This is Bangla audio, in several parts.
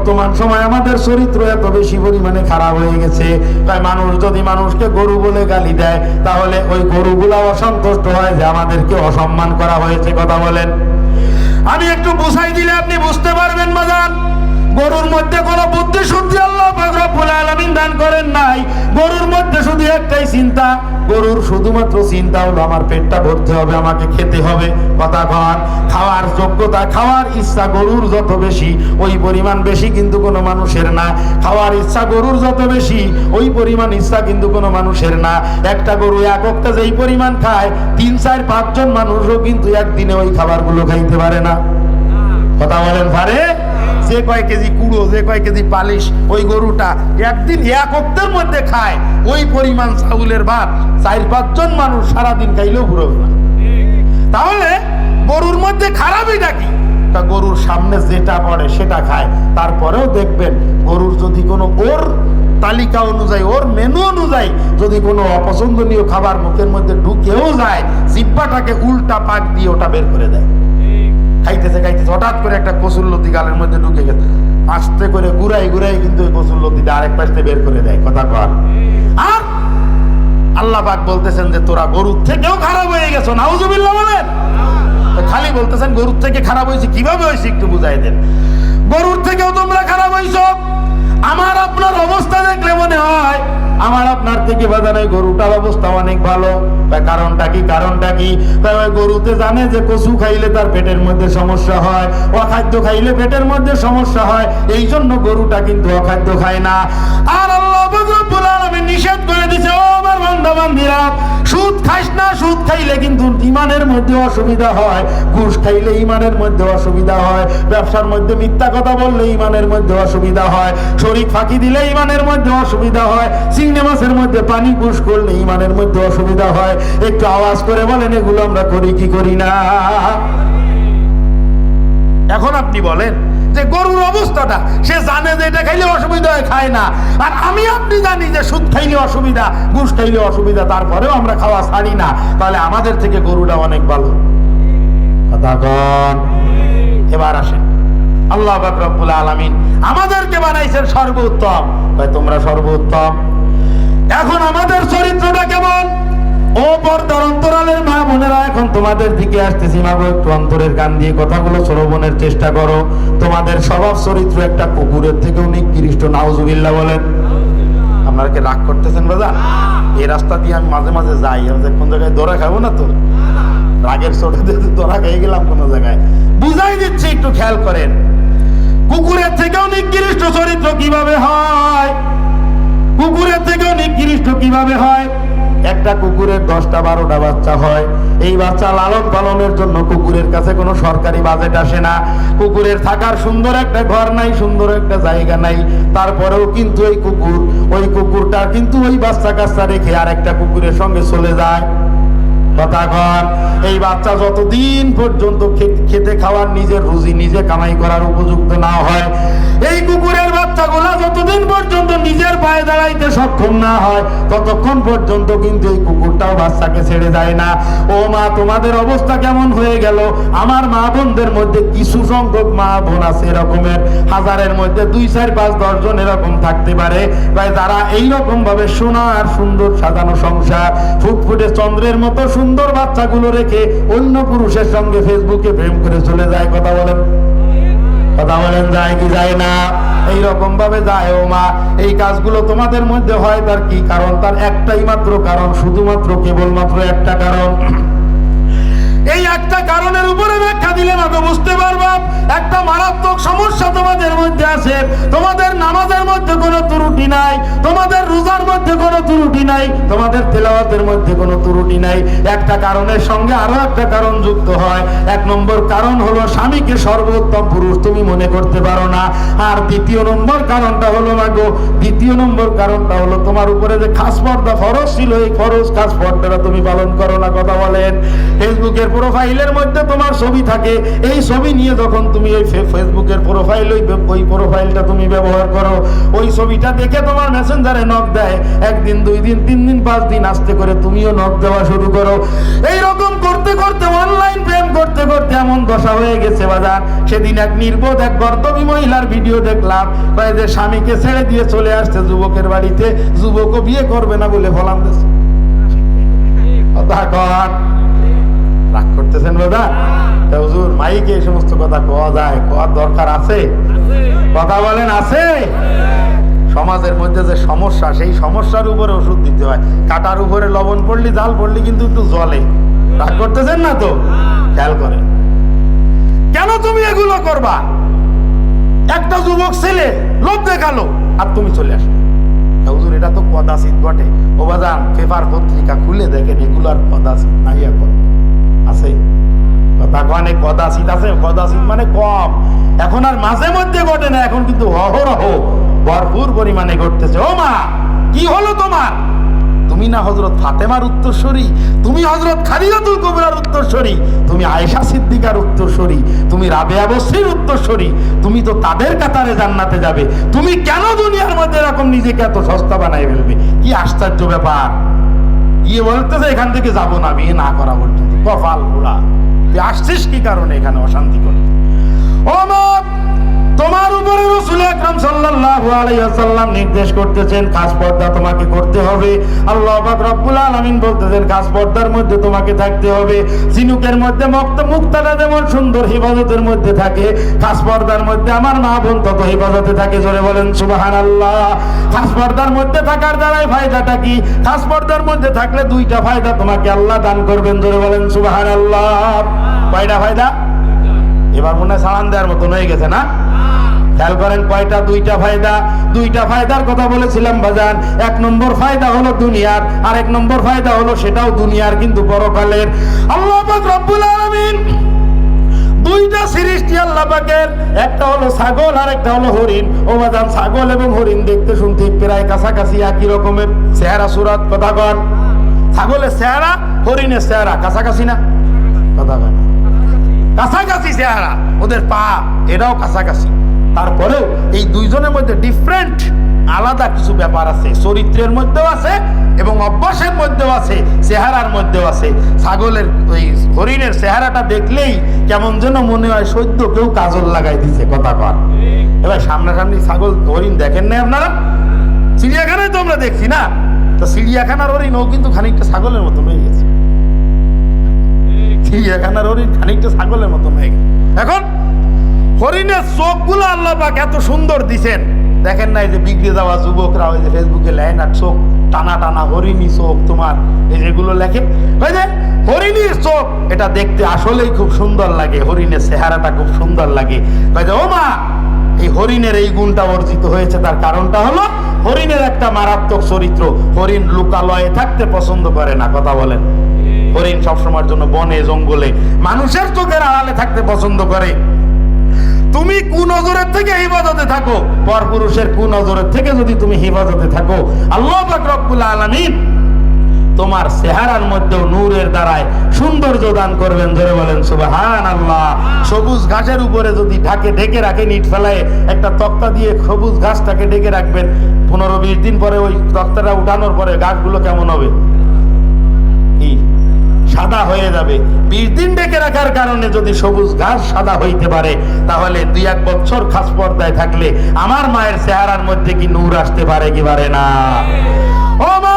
বর্তমান সময় আমাদের চরিত্র এত বেশি পরিমাণে খারাপ হয়ে গেছে। তাই মানুষ যদি মানুষকে গরু বলে গালি দেয়, তাহলে ওই গরুগুলা অসন্তুষ্ট হয় যে আমাদেরকে অসম্মান করা হয়েছে, কথা বলেন। আমি একটু বুঝাই দিলে আপনি বুঝতে পারবেন, বাজান। গরুর মধ্যে কোনো বুদ্ধি শুদ্ধি আল্লাহ পাক আলামিন দান করেন নাই। গরুর মধ্যে শুধু একটাই চিন্তা গরুর শুধুমাত্র চিন্তা হলো, আমার পেটটা ভরতে হবে, আমাকে খেতে হবে, কথা কন। খাওয়ার যোগ্যতা, খাওয়ার ইচ্ছা গরুর যত বেশি, ওই পরিমাণ বেশি কিন্তু কোনো মানুষের না। খাওয়ার ইচ্ছা গরুর যত বেশি, ওই পরিমাণ ইচ্ছা কিন্তু কোনো মানুষের না। একটা গরু এক অক্টা যেই পরিমাণ খায়, তিন, চার, পাঁচজন মানুষও কিন্তু একদিনে ওই খাবারগুলো খাইতে পারে না। কথা বলেন পারে? যে কয় কেজি কুড়ো, যে কয় কেজি পালিশ, ওই গরুটা একদিন এক মধ্যে খায়। ওই পরিমাণ চাউলের ভাত চার, পাঁচজন মানুষ সারাদিন খাইলেও পুরোবে না তাহলে গরুর মধ্যে খারাপই নাকি তা গরুর সামনে যেটা পড়ে সেটা খায়। তারপরেও দেখবেন গরুর যদি কোনো ওর তালিকা অনুযায়ী, ওর মেনু অনুযায়ী যদি কোনো অপছন্দনীয় খাবার মুখের মধ্যে ঢুকেও যায় জিব্বাটাকে উল্টা পাক দিয়ে ওটা বের করে দেয়। খাইতেছে খাইতেছে। হঠাৎ করে একটা কসুর লতি গালের মধ্যে ঢুকে গেছে। আস্তে করে ঘুরাই ঘুরাই কিন্তু ওই কসুর লতিটা আরেক পাশে বের করে দেয় কথা কর। আর আল্লাহ পাক বলতেছেন যে তোরা গরুর থেকেও খারাপ হয়ে গেছো নাউজুবিল্লাহ বলেন। খালি বলতেছেন গরুর থেকে খারাপ হয়েছে কীভাবে হয়েছে একটু বুঝাই দেন। গরুর থেকেও তোমরা খারাপ হয়েছো। আমার আপনার অবস্থা দেখলে মনে হয়, আমার আপনার থেকে বাজার গরুটার অবস্থা অনেক ভালো। কারণটা কি কারণটা কি? গরুতে জানে যে কচু খাইলে তার পেটের মধ্যে সমস্যা হয়, অখাদ্য খাইলে পেটের মধ্যে সমস্যা হয়, এই জন্য গরুটা কিন্তু অখাদ্য খায় না। আর নিষেধ করে দিছে সুদ খাইস না, সুদ খাইলে কিন্তু ইমানের মধ্যে অসুবিধা হয়, ঘুষ খাইলে ইমানের মধ্যে অসুবিধা হয়, ব্যবসার মধ্যে মিথ্যা কথা বললে ইমানের মধ্যে অসুবিধা হয় শরীর ফাঁকি দিলে ইমানের মধ্যে অসুবিধা হয়। চিংড়ি মাছের মধ্যে পানি পুষ করলে ইমানের মধ্যে অসুবিধা হয়। একটু আওয়াজ করে বলেন, এগুলো আমরা করি কি করি না? এখন আপনি বলেন যে গরুর অবস্থাটা, সে জানে যে এটা খাইলে অসুবিধা হয়, খায় না। আর আমি আপনি জানি যে সুদ খাইলে অসুবিধা, ঘুষ খাইলে অসুবিধা, তারপরেও আমরা খাওয়া ছাড়ি না। তাহলে আমাদের থেকে গরুটা অনেক ভালো। কথা এবার আসেন। আল্লাহ রব্বুল আলামিন আমাদেরকে বানাইছেন সর্বোত্তম। তোমরা সর্বোত্তম? এখন আমাদের চরিত্রটা কেমন? ও পর্দার অন্তরালের মা বোনেরা, এখন তোমাদের দিকে আসতেছি। মাগো একটু অন্তরের গান দিয়ে কথাগুলো শ্রবণের চেষ্টা করো। তোমাদের স্বভাব চরিত্র একটা কুকুরের থেকেও নিকৃষ্ট, নাউজুবিল্লাহ বলেন। আপনারা রাগ করতেছেন বাজা এই রাস্তা দিয়ে আমি মাঝে মাঝে যাই। আমি কোন জায়গায় দৌড়া খাব না তো? রাগের চোটে দৌড়া খেয়ে গেলাম কোনো জায়গায়। বুঝাই দিচ্ছি, একটু খেয়াল করেন। কুকুরের থেকেও নিকৃষ্ট চরিত্র কীভাবে হয়? কুকুরের থেকেও নিকৃষ্ট কীভাবে হয়? একটা কুকুরের দশটা, বারোটা বাচ্চা হয়। এই বাচ্চা লালন পালনের জন্য কুকুরের কাছে কোনো সরকারি বাজেট আসে না। কুকুরের থাকার সুন্দর একটা ঘর নাই, সুন্দর একটা জায়গা নাই। তারপরেও কিন্তু এই কুকুর, ওই কুকুরটা কিন্তু ওই বাচ্চা কাচ্চা রেখে আর একটা কুকুরের সঙ্গে চলে যায়। কথা এই বাচ্চা যতদিন পর্যন্ত খেতে খাওয়ার নিজের রুজি নিজে কামাই করার উপযুক্ত না হয়, এই কুকুরের বাচ্চাগুলা যতদিন পর্যন্ত নিজের পায়ে দাঁড়াইতে সক্ষম না হয়, ততক্ষণ পর্যন্ত কিন্তু এই কুকুরটাও বাচ্চাকে ছেড়ে যায় না। ও মা, তোমাদের অবস্থা কেমন হয়ে গেল? আমার মা বোনদের মধ্যে কিছু সংখ্যক মা বোন আছে এরকমের। হাজারের মধ্যে দুই, চার, পাঁচ, দশ জন এরকম থাকতে পারে। তাই তারা এইরকম ভাবে সোনার সুন্দর সাজানো সংসার, ফুটফুটে চন্দ্রের মতো সুন্দর বাচ্চাগুলো রেখে অন্য পুরুষের সঙ্গে ফেসবুকে প্রেম করে চলে যায়, কথা বলেন। কথা বলেন, যায় কি যায় না? এইরকম ভাবে যায় ও মা। এই কাজগুলো তোমাদের মধ্যে হয় তার কি কারণ? তার একটাই মাত্র কারণ, শুধুমাত্র কেবলমাত্র একটা কারণ। কারণের উপরে ব্যাখ্যা দিলে মাকে বুঝতে পারবা, একটা মারাত্মক সমস্যা তোমাদের মধ্যে আছে। তোমাদের নামাজের মধ্যে কোনো ত্রুটি নাই, তোমাদের রোজার মধ্যে কোনো ত্রুটি নাই, তোমাদের তেলাওয়াতের মধ্যে কোনো ত্রুটি নাই। একটা কারণের সঙ্গে আরও একটা কারণ যুক্ত হয়। এক নম্বর কারণ হলো স্বামীকে সর্বোত্তম পুরুষ, তুমি মনে করতে পারো না। আর দ্বিতীয় নম্বর কারণটা হলো মাগো দ্বিতীয় নম্বর কারণটা হলো, তোমার উপরে যে খাস পর্দা ফরজ ছিল, এই ফরজ খাস পর্দাটা তুমি পালন করো না, কথা বলেন। ফেসবুকের প্রোফাইলের মধ্যে তোমার ছবি থাকে। এই ছবি নিয়ে যখন তুমি ওই ফেসবুকের প্রোফাইল ওই ওই প্রোফাইল মোবাইলটা তুমি ব্যবহার করো ওই ছবিটা দেখে তোমার মেসেঞ্জারে নক দেয়। একদিন দুই দিন তিন দিন পাঁচ দিন আস্তে করে তুমিও নক দেওয়া শুরু করো। এই রকম করতে করতে অনলাইন প্রেম করতে করতে এমন দশা হয়ে গেছে বাজার। সেদিন এক নির্বোধ এক গর্দবী মহিলার ভিডিও দেখলাম। কয়ে যে স্বামীকে ছেড়ে দিয়ে চলে আসছে যুবকের বাড়িতে। যুবকও বিয়ে করবে না বলে ফলাম দিয়েছে কথা কন। করতেছেন দাদা হুজুর, মাইকে এই সমস্ত কথা কোয়া যায়? কোয়ার দরকার আছে? কথা বলেন, আছে? সমাজের মধ্যে যে সমস্যা, সেই সমস্যার উপরে ওষুধ দিতে হয়। কাটার উপরে লবণ পড়লি, জাল পড়লি, কিন্তু একটু জলে। রাগ করতেছেন না তো? খেয়াল করেন। কেন তুমি এগুলো করবা? একটা যুবক ছেলে, লোভ দেখাল, আর তুমি চলে আসো হুজুর, এটা তো কদাচিত ঘটে ও বাজান, পেপার, পত্রিকা খুলে দেখেন, এগুলার কদাচিত নাই এখন আছে। কথা কনে আছে? কদাচিত মানে কম। এখন আর মাঝে মধ্যে ঘটে না, এখন কিন্তু অহরহ ভরপুর পরিমাণে ঘটতেছে। ও মা, কি হলো তোমার? তুমি না হজরত ফাতেমার উত্তরস্বরী? তুমি হজরত খাদিজাতুল কবরার উত্তরস্বরী? তুমি আয়েশা সিদ্দিকার উত্তরস্বরী? তুমি রাবে বসরির উত্তরস্বরী? তুমি তো তাদের কাতারে জান্নাতে যাবে। তুমি কেন দুনিয়ার মধ্যে এরকম নিজেকে এত সস্তা বানাই ফেলবে? কি আশ্চর্য ব্যাপার। গিয়ে বলতেছে, এখান থেকে যাব না, বিয়ে না করা পর্যন্ত। কপাল ঘোড়া তুই আসছিস কি কারণে এখানে অশান্তি করতে? নির্দেশ করতেছেন, কাজ পর্দা তোমাকে করতে হবে। আল্লাহ রব্বুল আলামিন বলতেছেন, কাজ পর্দার মধ্যে তোমাকে থাকতে হবে। জিনুকের মধ্যে মুক্ত মুক্তাটা যেমন সুন্দর হিফাজতের মধ্যে থাকে, কাজ পর্দার মধ্যে আমার মা বোন তত হিফাজতে থাকে, জোরে বলেন সুবহানাল্লাহ। কাজ পর্দার মধ্যে থাকার দ্বারাই ফায়দাটা কি? কাজ পর্দার মধ্যে থাকলে দুইটা ফায়দা তোমাকে আল্লাহ দান করবেন, জোরে বলেন সুবহানাল্লাহ। কয়টা ফায়দা? এবার মনে হয় সালান দেওয়ার মতন হয়ে গেছে না? খেয়াল করেন কয়টা? দুইটা ফায়দা। দুইটা ফায়দার কথা বলেছিলাম বাজান। এক নম্বর ফায়দা হলো দুনিয়ার, আর এক নম্বর ফায়দা হলো সেটাও দুনিয়ার, কিন্তু পরকালের। আল্লাহ রব্বুল আলামিন দুইটা সৃষ্টি আল্লাহ একটা হলো ছাগল, আর একটা হলো হরিণ। ও বাজান, ছাগল এবং হরিণ দেখতে শুনতে প্রায় কাছাকাছি একই রকমের। চেহারা, সুরাত, কথা ছাগলের চেহারা, হরিণের চেহারা, কাছাকাছি না? কথা কাছাকাছি চেহারা, ওদের পা, এটাও কাছাকাছি। তারপরেও এই দুইজনের মধ্যে ডিফারেন্ট আলাদা কিছু ব্যাপার আছে। চরিত্রের মধ্যেও আছে এবং অভ্যাসের মধ্যেও আছে চেহারার মধ্যেও আছে। ছাগলের ওই হরিণের চেহারাটা দেখলেই কেমন যেন মনে হয় সদ্য কেউ কাজল লাগাই দিছে কথা কর এবার সামনাসামনি ছাগল হরিণ দেখেন না আপনারা? চিড়িয়াখানায় তো আমরা দেখছি না। তো চিড়িয়াখানার হরিণ ও কিন্তু খানিকটা ছাগলের মতন হয়ে গেছে। চিড়িয়াখানার হরিণ খানিকটা ছাগলের মতন হয়ে গেছে। এখন হরিণের চোখগুলো আল্লাহ পাক এত সুন্দর দিছেন। দেখেন না এই যে বিগড়ে যাওয়া যুবকরা ওই যে ফেসবুকে লেন আর চোখ টানা টানা হরিণী চোখ তোমার। এই যেগুলো লেখে ওই যে হরিণীর চোখ, এটা দেখতে আসলেই খুব সুন্দর লাগে। হরিণের চেহারাটা খুব সুন্দর লাগে। কয় যে, ও মা, এই হরিণের এই গুণটা অর্জিত হয়েছে, তার কারণটা হলো হরিণের একটা মারাত্মক চরিত্র। হরিণ লুকালয়ে থাকতে পছন্দ করে না, কথা বলেন। হরিণ সবসময়ের জন্য বনে, জঙ্গলে মানুষের চোখের আড়ালে থাকতে পছন্দ করে। তুমি কুনজরের থেকে হিফাজতে থাকো। পরপুরুষের কুনজরের থেকে যদি তুমি হিফাজতে থাকো, আল্লাহ রব্বুল আলামিন তোমার চেহারার মধ্যেও নূরের দ্বারায় সৌন্দর্য দান করবেন, ধরে বলেন সুবাহান আল্লাহ সবুজ ঘাসের উপরে যদি ঢাকে ঢেকে রাখেন ইট ফেলায় একটা তক্তা দিয়ে সবুজ ঘাসটাকে ঢেকে রাখবেন। পনেরো বিশ দিন পরে ওই তক্তাটা উঠানোর পরে গাছগুলো কেমন হবে? সাদা হয়ে যাবে। বিশ দিন ডেকে রাখার কারণে যদি সবুজ ঘাস সাদা হইতে পারে, তাহলে দুই এক বছর খাস পর্দায় থাকলে আমার মায়ের চেহারার মধ্যে কি নূর আসতে পারে কি পারে না? ও মা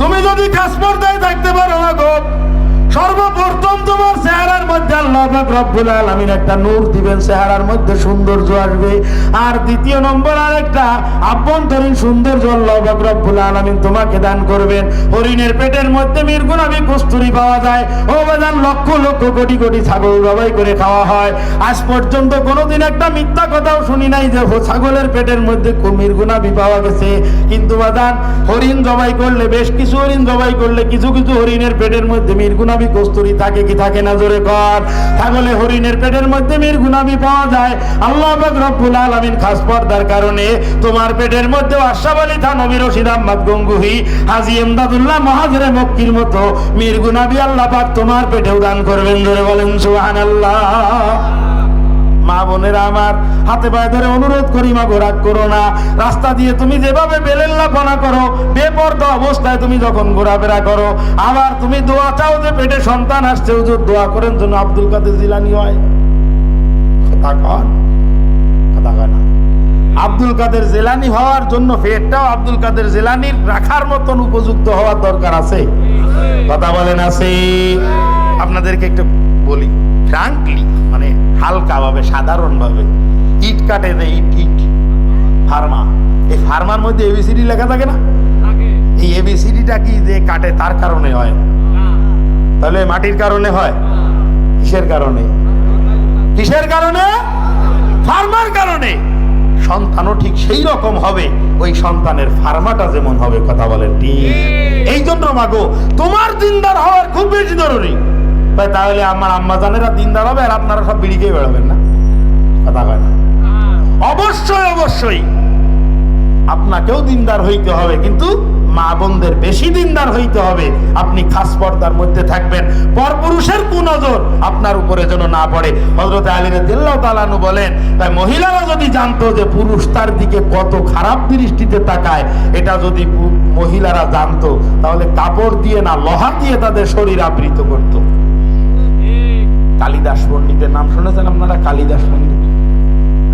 তুমি যদি খাস পর্দায় থাকতে পারো না গো সর্বপ্রথম তোমার চেহারার মধ্যে আল্লাহ রব্বুল আলামিন একটা নূর দিবেন। চেহারার মধ্যে সৌন্দর্য আসবে। আর দ্বিতীয় নম্বর আরেকটা, আভ্যন্তরীণ সৌন্দর্য আল্লাহ রব্বুল আলামিন তোমাকে দান করবেন। হরিণের পেটের মধ্যে মির্গুনাবি কস্তুরি পাওয়া যায়। ও বাজান, লক্ষ লক্ষ কোটি কোটি ছাগল জবাই করে খাওয়া হয়। আজ পর্যন্ত কোনোদিন একটা মিথ্যা কথাও শুনি নাই যে ছাগলের পেটের মধ্যে কুমির গুনাবি পাওয়া গেছে। কিন্তু বাদান হরিণ জবাই করলে, বেশ কিছু হরিণ জবাই করলে, কিছু কিছু হরিণের পেটের মধ্যে মির্গুনাবি কস্তুরি থাকে কি থাকে না? জোরে কর। হরিণের পেটের মধ্যে মির্গুনাবি পাওয়া যায়। আল্লাহ রব্বুল আলমিন খাস পর্দার কারণে তোমার পেটের মধ্যে রশিদ আহমদ গঙ্গুহি, হাজি এমদাদুল্লাহ মহাজরে মক্কির মতো মির্গুনাবি আল্লাহ পাক তোমার পেটেও দান করবেন। ধরে বলেন, সুবহানাল্লাহ। মা বোনেরা আমার, হাতে পায়ে ধরে অনুরোধ করি, মা গো, রাগ করো না। রাস্তা দিয়ে তুমি যেভাবে বেলেল্লাপনা করো, বেপর্দা অবস্থায় তুমি যখন ঘোরাফেরা করো, আবার তুমি দোয়া চাও যে পেটে সন্তান আসছে, হুজুর, দোয়া করেন জন্য আব্দুল কাদের জিলানি হয়। কথা কন, কথা কয় না। আব্দুল কাদের জেলানি হওয়ার জন্য পেটটাও আব্দুল কাদের জেলানির রাখার মতন উপযুক্ত হওয়ার দরকার আছে। কথা বলেন, আছে। আপনাদেরকে একটু বলি ফ্রাঙ্কলি মানে হালকা ভাবে সাধারণ ভাবে ইট কাটে দেয় ইট ইট। ফার্মা। এই ফার্মার মধ্যে এবিসিডি লেখা থাকে না? এই এবিসিডিটা কি যে কাটে? তার কারণে হয়। তাহলে মাটির কারণে হয়? কিসের কারণে? কিসের কারণে? ফার্মার কারণে। সন্তানও ঠিক সেই রকম হবে। ওই সন্তানের ফার্মাটা যেমন হবে কথা বলেন ঠিক। এই জন্য মাগো তোমার দিনদার হওয়ার খুব বেশি জরুরি। তাই তাহলে আমার আম্মা জানেরা দিনদার হবে আর আপনারা সব বিড়ি খেয়ে বেড়াবেন না? কথা না। অবশ্যই অবশ্যই। আপনাকেও দিনদার হইতে হবে, কিন্তু মা বোনদের বেশি দিনদার হইতে হবে। আপনি খাস পর্দার মধ্যে থাকবেন। পরপুরুষের কুনজর আপনার উপরে যেন না পড়ে। হজরত আলী রাদিয়াল্লাহু তাআলাহু বলেন, তাই মহিলারা যদি জানতো যে পুরুষ তার দিকে কত খারাপ দৃষ্টিতে তাকায়, এটা যদি মহিলারা জানতো, তাহলে কাপড় দিয়ে না, লোহা দিয়ে তাদের শরীর আবৃত করত। কালিদাস পণ্ডিতের নাম শুনেছেন আপনারা? কালিদাস পণ্ডিত।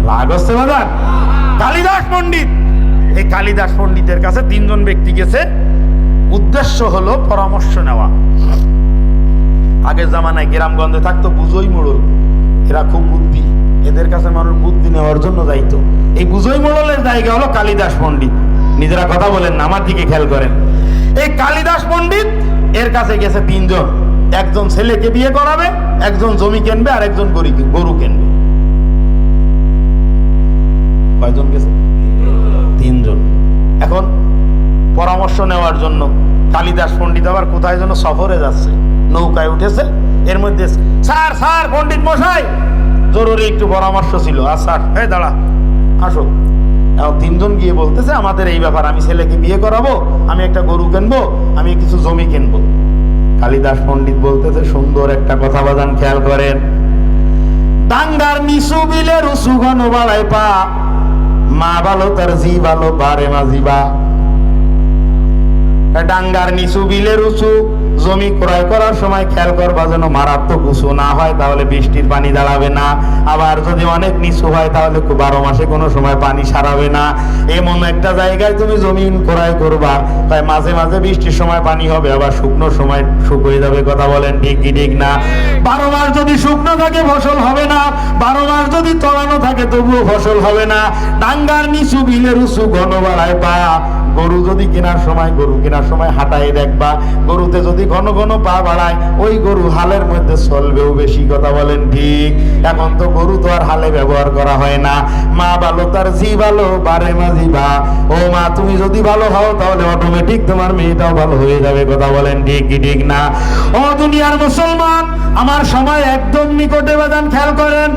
রাগ হচ্ছে বাজার কালিদাস পণ্ডিত। এই কালিদাস পণ্ডিতের কাছে তিনজন ব্যক্তি গেছে। উদ্দেশ্য হলো পরামর্শ নেওয়া। আগের জামানায় গ্রামগঞ্জে থাকতো বুঝই মোড়ল। এরা খুব বুদ্ধি। এদের কাছে মানুষ বুদ্ধি নেওয়ার জন্য যাইতো। এই বুঝই মোড়লের জায়গা হলো কালিদাস পণ্ডিত। নিজেরা কথা বলেন আমার দিকে খেয়াল করেন। এই কালিদাস পণ্ডিত, এর কাছে গেছে তিনজন। একজন ছেলেকে বিয়ে করাবে, একজন জমি কিনবে আর একজন গরু কিনবে। কয়জন গেছে? তিনজন। এখন পরামর্শ নেওয়ার জন্য কালিদাস পণ্ডিত আবার কোথায় যেন সফরে যাচ্ছে, নৌকায় উঠেছে, এর মধ্যে স্যার স্যার, পণ্ডিত মশাই! জরুরি একটু পরামর্শ ছিল। আর স্যার হ্যাঁ দাঁড়া, আসো। তিনজন গিয়ে বলতেছে, আমাদের এই ব্যাপার, আমি ছেলেকে বিয়ে করাবো, আমি একটা গরু কিনবো, আমি কিছু জমি কিনবো। কালিদাস পণ্ডিত বলতেছে, সুন্দর একটা কথা বাজান, খেয়াল করেন। ডাঙ্গার নিচু বিলে রুসু ঘন বাড়ায় পা, মা ভালো তার জি ভালো বারে মা জিবা ডাঙ্গার নিচু বিলে উঁচু জমি ক্রয় করার সময় খেয়াল করবা যেন মারাত্মক উঁচু না হয়, তাহলে বৃষ্টির পানি দাঁড়াবে না। আবার যদি অনেক নিচু হয়, তাহলে বারো মাসে কোনো সময় পানি সারাবে না। এমন একটা জায়গায় তুমি জমিন ক্রয় করবা, তাই মাঝে মাঝে বৃষ্টির সময় পানি হবে, আবার শুকনো সময় শুকিয়ে যাবে কথা বলেন ঠিক কি ঠিক না? বারো মাস যদি শুকনো থাকে, ফসল হবে না। বারো মাস যদি তলানো থাকে, তবুও ফসল হবে না। ডাঙ্গার নিচু বিলের উঁচু ঘন বাড়ায় পা। গরু যদি কেনার সময়, গরু কেনার সময় হাঁটাই দেখবা, গরুতে যদি ঘন ঘন পা বাড়ায়, ওই গরু হালের মধ্যে চলবেও বেশি কথা বলেন ঠিক। এখন তো গরু তো আর হালে ব্যবহার করা হয় না। মা ভালো তার জি ভালো বারে মা জিবা ও মা, তুমি যদি ভালো হও, তাহলে অটোমেটিক তোমার মেয়েটাও ভালো হয়ে যাবে, কথা বলেন ঠিক কি ঠিক না? ও দুনিয়ার মুসলমান, আমার সময় একদম নিকটে বাদান খেয়াল করেন।